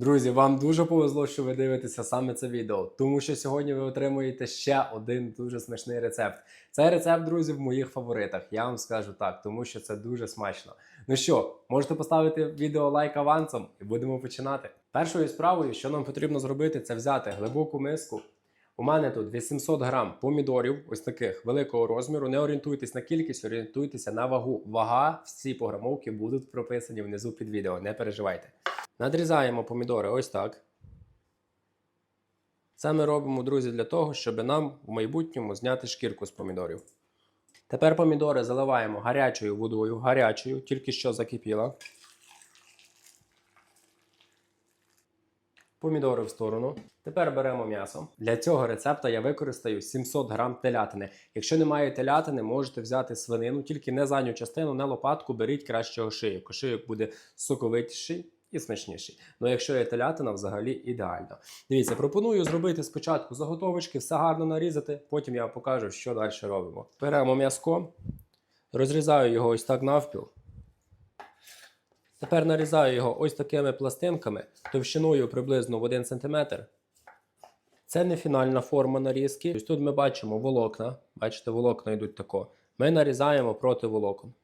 Друзі, вам дуже повезло, що ви дивитеся саме це відео, тому що сьогодні ви отримуєте ще один дуже смачний рецепт. Цей рецепт, друзі, в моїх фаворитах. Я вам скажу так, тому що це дуже смачно. Ну що, можете поставити відео лайк авансом і будемо починати. Першою справою, що нам потрібно зробити, це взяти глибоку миску. У мене тут 800 грам помідорів, ось таких великого розміру. Не орієнтуйтесь на кількість, орієнтуйтеся на вагу. Вага, всі пограмовки будуть прописані внизу під відео. Не переживайте. Надрізаємо помідори ось так. Це ми робимо, друзі, для того, щоб нам в майбутньому зняти шкірку з помідорів. Тепер помідори заливаємо гарячою водою, гарячою, тільки що закипіла. Помідори в сторону. Тепер беремо м'ясо. Для цього рецепта я використаю 700 грам телятини. Якщо немає телятини, можете взяти свинину, тільки не задню частину, не лопатку, беріть краще ошийок. Ошийок буде соковитіший і смачніший. Ну якщо є телятина, взагалі ідеально. Дивіться, пропоную зробити спочатку заготовочки, все гарно нарізати, потім я покажу, що далі робимо. Беремо м'язко, розрізаю його ось так навпіл. Тепер нарізаю його ось такими пластинками товщиною приблизно в 1 см. Це не фінальна форма нарізки. Ось тут ми бачимо волокна. Бачите, волокна йдуть тако. Ми нарізаємо проти волокон.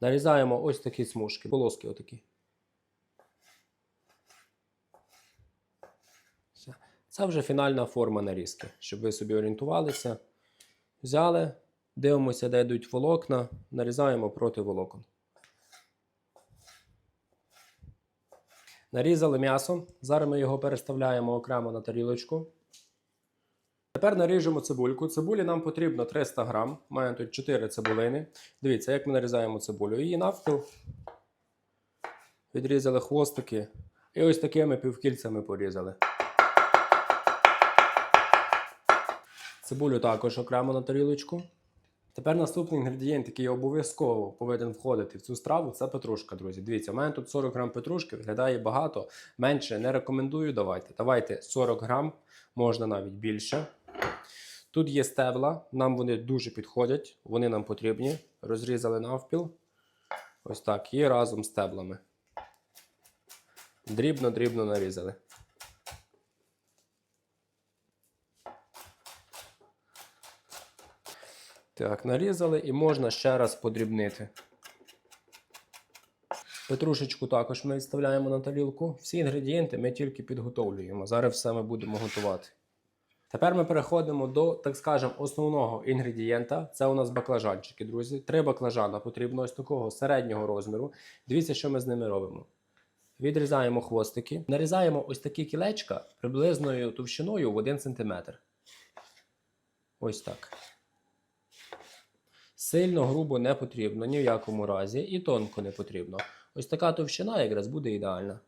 Нарізаємо ось такі смужки, полоски отакі. Все. Це вже фінальна форма нарізки, щоб ви собі орієнтувалися. Взяли, дивимося, де йдуть волокна, нарізаємо проти волокон. Нарізали м'ясо. Зараз ми його переставляємо окремо на тарілочку. Тепер наріжемо цибульку. Цибулі нам потрібно 300 грам. Маю тут 4 цибулини. Дивіться, як ми нарізаємо цибулю. Її навпіл. Відрізали хвостики. І ось такими півкільцями порізали. Цибулю також окремо на тарілочку. Тепер наступний інгредієнт, який обов'язково повинен входити в цю страву, це петрушка, друзі. Дивіться, у мене тут 40 грам петрушки, виглядає багато. Менше не рекомендую давайте. Давайте 40 грам, можна навіть більше. Тут є стебла, нам вони дуже підходять, вони нам потрібні. Розрізали навпіл. Ось так, і разом з стеблами. Дрібно-дрібно нарізали. Так, нарізали і можна ще раз подрібнити. Петрушечку також ми відставляємо на тарілку. Всі інгредієнти ми тільки підготовлюємо. Зараз все ми будемо готувати. Тепер ми переходимо до, так скажемо, основного інгредієнта. Це у нас баклажанчики, друзі. Три баклажана потрібно ось такого середнього розміру. Дивіться, що ми з ними робимо. Відрізаємо хвостики, нарізаємо ось такі кілечка приблизною товщиною в 1 см. Ось так. Сильно грубо не потрібно, ні в якому разі, і тонко не потрібно. Ось така товщина якраз буде ідеальна.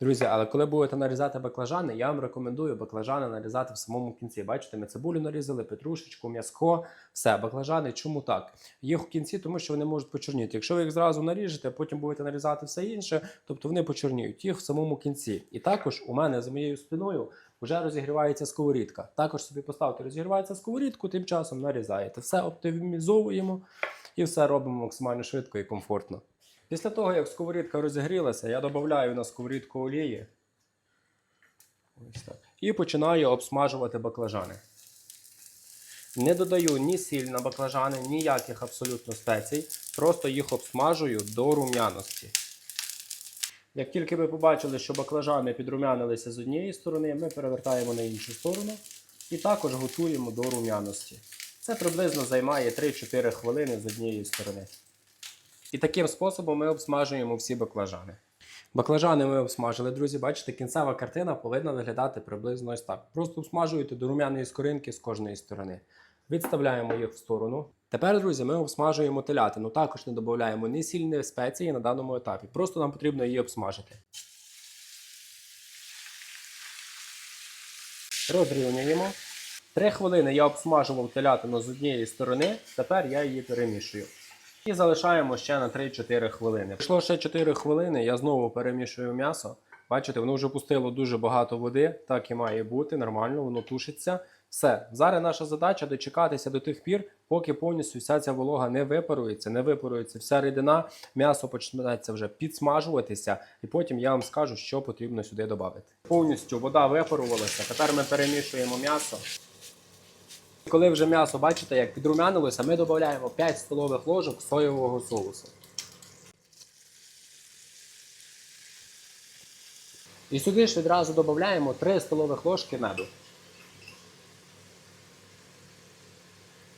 Друзі, але коли будете нарізати баклажани, я вам рекомендую баклажани нарізати в самому кінці. Бачите, ми цибулю нарізали, петрушечку, м'язко, все, баклажани. Чому так? Їх в кінці, тому що вони можуть почорніти. Якщо ви їх зразу наріжете, а потім будете нарізати все інше, тобто вони почорніють їх в самому кінці. І також у мене за моєю спиною вже розігрівається сковорідка. Також собі поставте, розігрівається сковорідку, тим часом нарізаєте. Все оптимізовуємо і все робимо максимально швидко і комфортно. Після того, як сковорідка розігрілася, я додаю на сковорідку олії. Ось так. І починаю обсмажувати баклажани. Не додаю ні сіль на баклажани, ніяких абсолютно спецій. Просто їх обсмажую до рум'яності. Як тільки ви побачили, що баклажани підрумянилися з однієї сторони, ми перевертаємо на іншу сторону і також готуємо до рум'яності. Це приблизно займає 3-4 хвилини з однієї сторони. І таким способом ми обсмажуємо всі баклажани. Баклажани ми обсмажили, друзі. Бачите, кінцева картина повинна виглядати приблизно ось так. Просто обсмажуєте до рум'яної скоринки з кожної сторони. Відставляємо їх в сторону. Тепер, друзі, ми обсмажуємо телятину. Також не додаємо ні сіль, спеції на даному етапі. Просто нам потрібно її обсмажити. Розрівнюємо. Три хвилини я обсмажував телятину з однієї сторони, тепер я її перемішую. І залишаємо ще на 3-4 хвилини. Пройшло ще 4 хвилини, я знову перемішую м'ясо. Бачите, воно вже пустило дуже багато води, так і має бути, нормально, воно тушиться. Все, зараз наша задача дочекатися до тих пір, поки повністю вся ця волога не випарується, не випарується вся рідина, м'ясо починається вже підсмажуватися, і потім я вам скажу, що потрібно сюди додати. Повністю вода випарувалася. Тепер ми перемішуємо м'ясо. Коли вже м'ясо, бачите, як підрумянилося, ми додаємо 5 столових ложок соєвого соусу. І сюди ж відразу додаємо 3 столових ложки меду.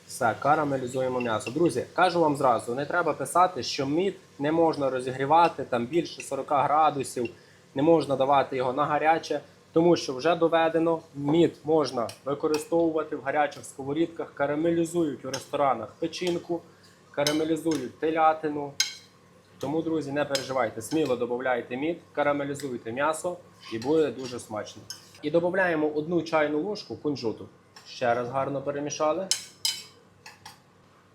Все, карамелізуємо м'ясо. Друзі, кажу вам зразу, не треба писати, що мід не можна розігрівати там більше 40 градусів, не можна давати його на гаряче, тому що вже доведено, мід можна використовувати в гарячих сковорідках, карамелізують у ресторанах печінку, карамелізують телятину. Тому, друзі, не переживайте, сміло додавайте мід, карамелізуйте м'ясо і буде дуже смачно. І додаємо одну чайну ложку кунжуту. Ще раз гарно перемішали.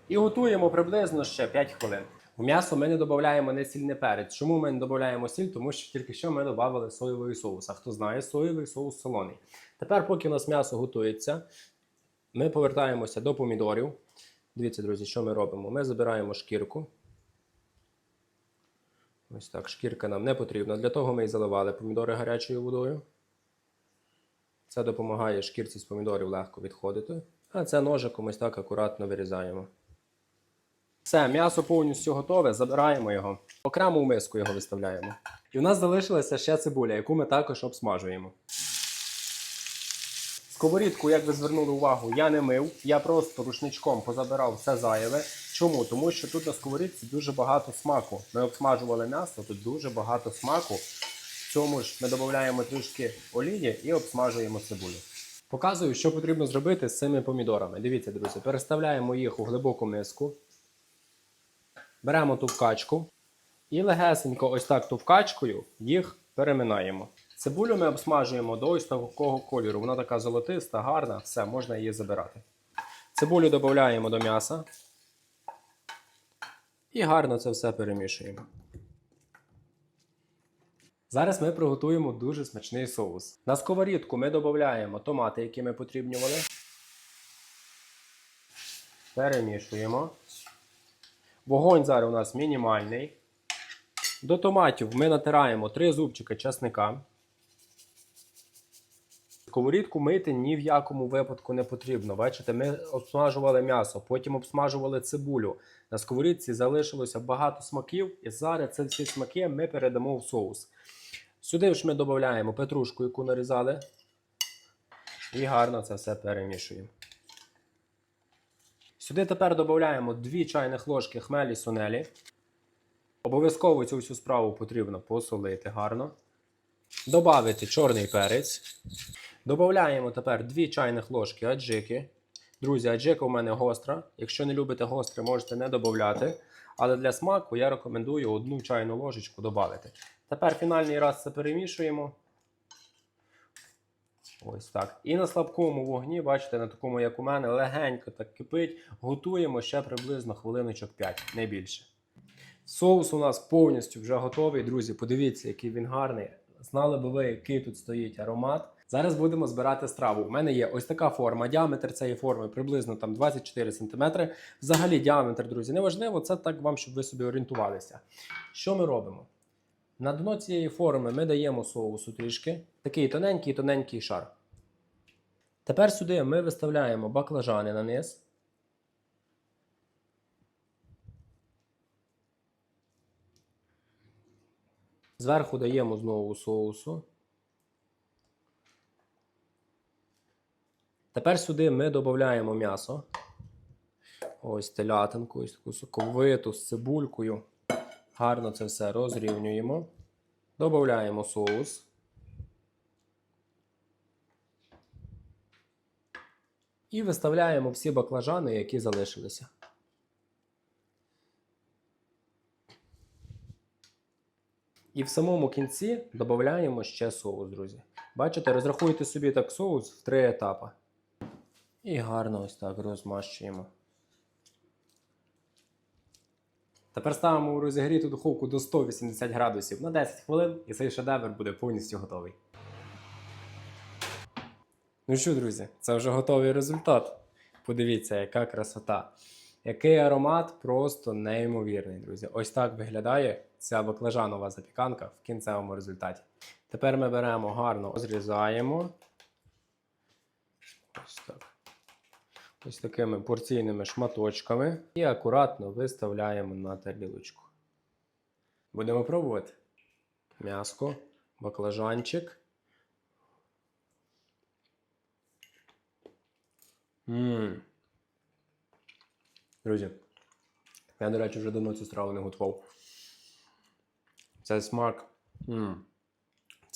І готуємо приблизно ще 5 хвилин. У м'ясо ми не додаємо не сіль, не перець. Чому ми не додаємо сіль? Тому що тільки що ми додали соєвий соус. А хто знає, соєвий соус солоний. Тепер, поки у нас м'ясо готується, ми повертаємося до помідорів. Дивіться, друзі, що ми робимо? Ми забираємо шкірку. Ось так, шкірка нам не потрібна. Для того ми і заливали помідори гарячою водою. Це допомагає шкірці з помідорів легко відходити. А це ножиком ось так акуратно вирізаємо. Все, м'ясо повністю готове, забираємо його. Окремо в миску його виставляємо. І в нас залишилася ще цибуля, яку ми також обсмажуємо. Сковорідку, як ви звернули увагу, я не мив. Я просто рушничком позабирав все зайве. Чому? Тому що тут на сковорідці дуже багато смаку. Ми обсмажували м'ясо, тут дуже багато смаку. В цьому ж ми додаємо трішки олії і обсмажуємо цибулю. Показую, що потрібно зробити з цими помідорами. Дивіться, друзі, переставляємо їх у глибоку миску. Беремо товкачку і легесенько, ось так товкачкою їх переминаємо. Цибулю ми обсмажуємо до ось такого кольору. Вона така золотиста, гарна, все, можна її забирати. Цибулю додаємо до м'яса. І гарно це все перемішуємо. Зараз ми приготуємо дуже смачний соус. На сковорідку ми додаємо томати, які ми потрібнювали. Перемішуємо. Вогонь зараз у нас мінімальний. До томатів ми натираємо 3 зубчики чесника. Сковорідку мити ні в якому випадку не потрібно. Бачите, ми обсмажували м'ясо, потім обсмажували цибулю. На сковорідці залишилося багато смаків, і зараз ці всі смаки ми передамо в соус. Сюди ж ми додаємо петрушку, яку нарізали. І гарно це все перемішуємо. Сюди тепер додаємо 2 чайних ложки хмелі сунелі. Обов'язково цю всю справу потрібно посолити гарно. Добавити чорний перець. Додаємо тепер 2 чайних ложки аджики. Друзі, аджика у мене гостра. Якщо не любите гостре, можете не додати. Але для смаку я рекомендую одну чайну ложечку додати. Тепер фінальний раз це перемішуємо. Ось так. І на слабкому вогні, бачите, на такому, як у мене, легенько так кипить. Готуємо ще приблизно хвилиночок 5, не більше. Соус у нас повністю вже готовий. Друзі, подивіться, який він гарний. Знали би ви, який тут стоїть аромат. Зараз будемо збирати страву. У мене є ось така форма. Діаметр цієї форми приблизно там 24 см. Взагалі, діаметр, друзі, неважливо, це так вам, щоб ви собі орієнтувалися. Що ми робимо? На дно цієї форми ми даємо соусу трішки, такий тоненький-тоненький шар. Тепер сюди ми виставляємо баклажани на низ. Зверху даємо знову соусу. Тепер сюди ми додаємо м'ясо. Ось телятинку, ось таку соковиту з цибулькою. Гарно це все розрівнюємо. Додаємо соус. І виставляємо всі баклажани, які залишилися. І в самому кінці додаємо ще соус, друзі. Бачите, розрахуйте собі так соус в три етапи. І гарно ось так розмащуємо. Тепер ставимо у розігріту духовку до 180 градусів на 10 хвилин, і цей шедевр буде повністю готовий. Ну що, друзі, це вже готовий результат. Подивіться, яка красота. Який аромат просто неймовірний, друзі. Ось так виглядає ця баклажанова запіканка в кінцевому результаті. Тепер ми беремо гарно, розрізаємо. Ось так. Ось такими порційними шматочками і акуратно виставляємо на тарілочку. Будемо пробувати. М'яско, баклажанчик. Мм. Друзі, я, до речі, вже давно цю страву не готував. Це смак. Мм.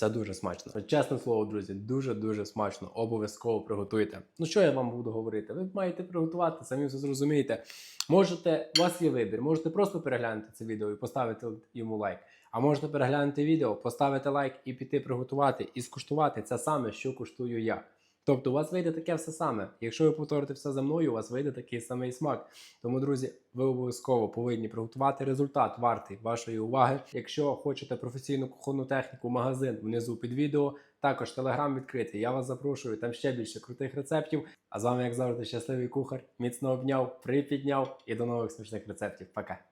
Це дуже смачно. Чесне слово, друзі, дуже-дуже смачно. Обов'язково приготуйте. Ну що я вам буду говорити? Ви маєте приготувати, самі все зрозумієте. Можете, у вас є вибір, можете просто переглянути це відео і поставити йому лайк. А можете переглянути відео, поставити лайк і піти приготувати і скуштувати це саме, що куштую я. Тобто у вас вийде таке все саме. Якщо ви повторите все за мною, у вас вийде такий самий смак. Тому, друзі, ви обов'язково повинні приготувати результат вартий вашої уваги. Якщо хочете професійну кухонну техніку, магазин внизу під відео. Також телеграм відкритий. Я вас запрошую. Там ще більше крутих рецептів. А з вами, як завжди, щасливий кухар. Міцно обняв, припідняв і до нових смачних рецептів. Пока.